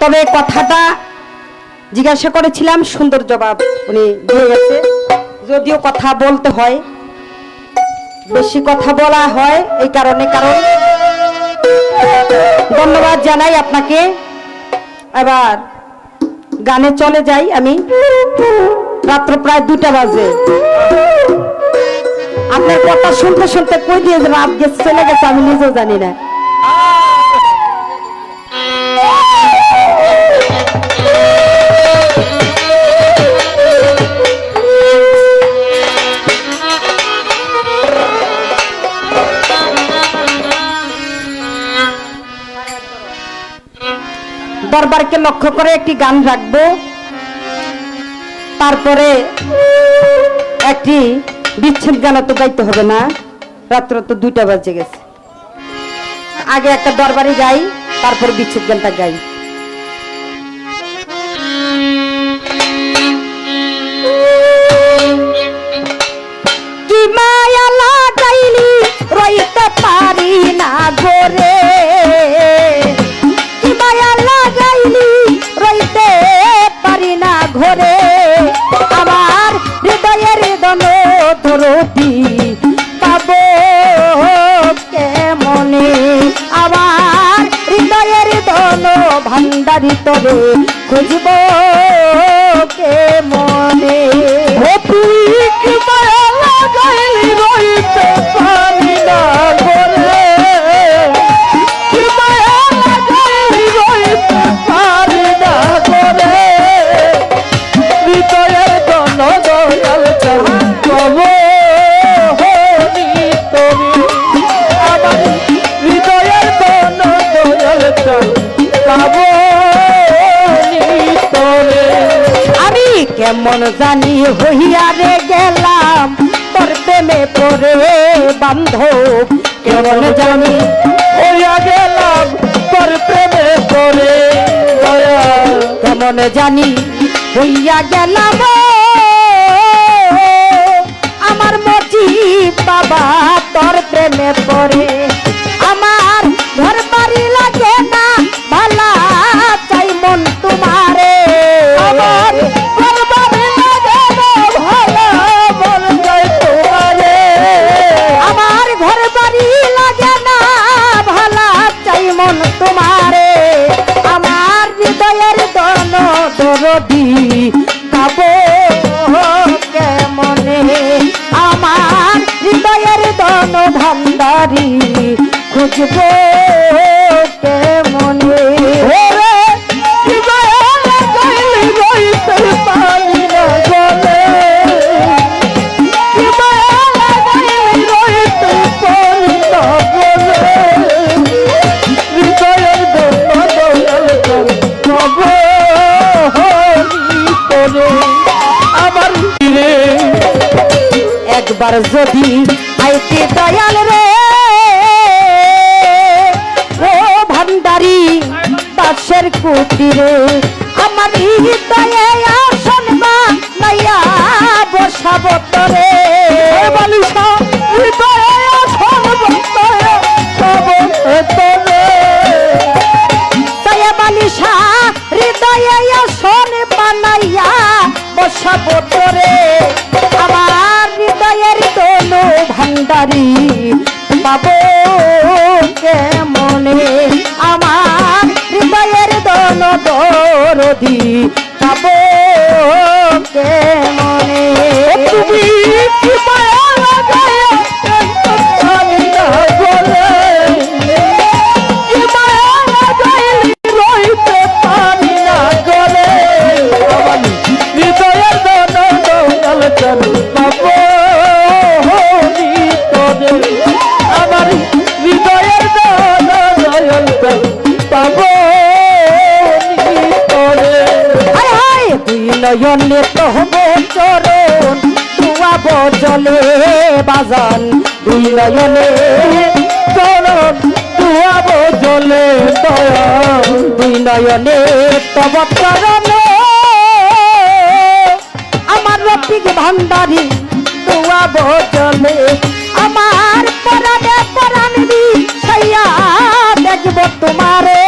তবে কথাটা জিজ্ঞাসা করেছিলাম, সুন্দর জবাব উনি দিয়ে গেছে। যদিও কথা বলতে হয়, বেশি কথা বলা হয় এই কারণে, কারণ ধন্যবাদ জানাই আপনাকে। এবার গানে চলে যাই আমি, রাত্র প্রায় দুটা বাজে। আপনার কথা শুনতে শুনতে কই দিয়ে রাত গেছে, চলে গেছে, আমি নিজেও জানি না। দরবারকে লক্ষ্য করে একটি গান রাখব। তারপরে একটি বিচ্ছেদ গান তো গাইতে হবে না। রাত্র তো দুইটা বাজে গেছে। আগে একটা দরবারে গাই তারপর বিচ্ছেদ গানটা গাই। ধরতি পাবো কেমনে? আবার হৃদয়ের ধন ভান্ডারিত রে খুঁজব কেমন জানি হইয়ারে গেলাম, তোর প্রেমে পড়ে বান্ধব। কেমন জানি হইয়া গেলাম, তোর প্রেমে পড়ে কেমন জানি হইয়া গেলাম আমার মজি বাবা, তোর প্রেমে পড়ে করে আমার ফিরে একবার যদি আইতে দয়াল রে ভান্ডারি দাসের কুটিরে। আমার হৃদয়ে আসন বা নাইয়া বসাবো তরে। বালিশা হৃদয়ে আসন বসাবো তরে। দয়া বালিশা হৃদয়ে আসন বানাইয়া বসাবো তোরে। আমার হৃদয়ের দোনো ভান্ডারি দরদি জলে বাজান, দুই নয়নে তুয়াব জলে দয়াল তব চরণ। আমার রফিক ভান্ডারি তুয়াব জলে, আমার পরাণে পরাণবি সাইয়া দেখব তোমারে।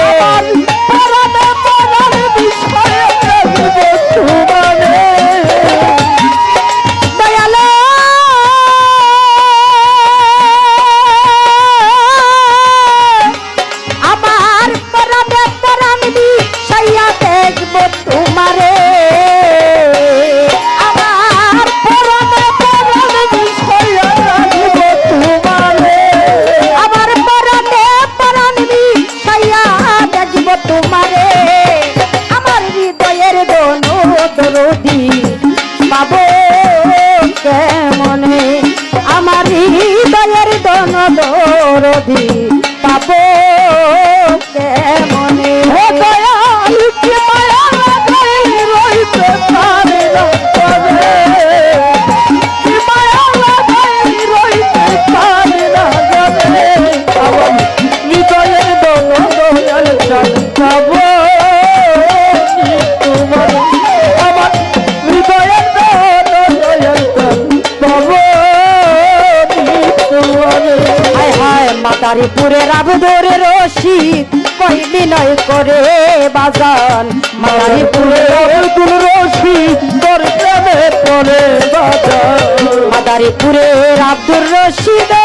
পরাণে দরদি মাদারীপুরে রাবদরে রশি কই বিনয় করে বাজান? মারিপুরে রাবদুর রশি তোর প্রেমে পড়ে বাজান। মারিপুরে রাবদোর রশি দা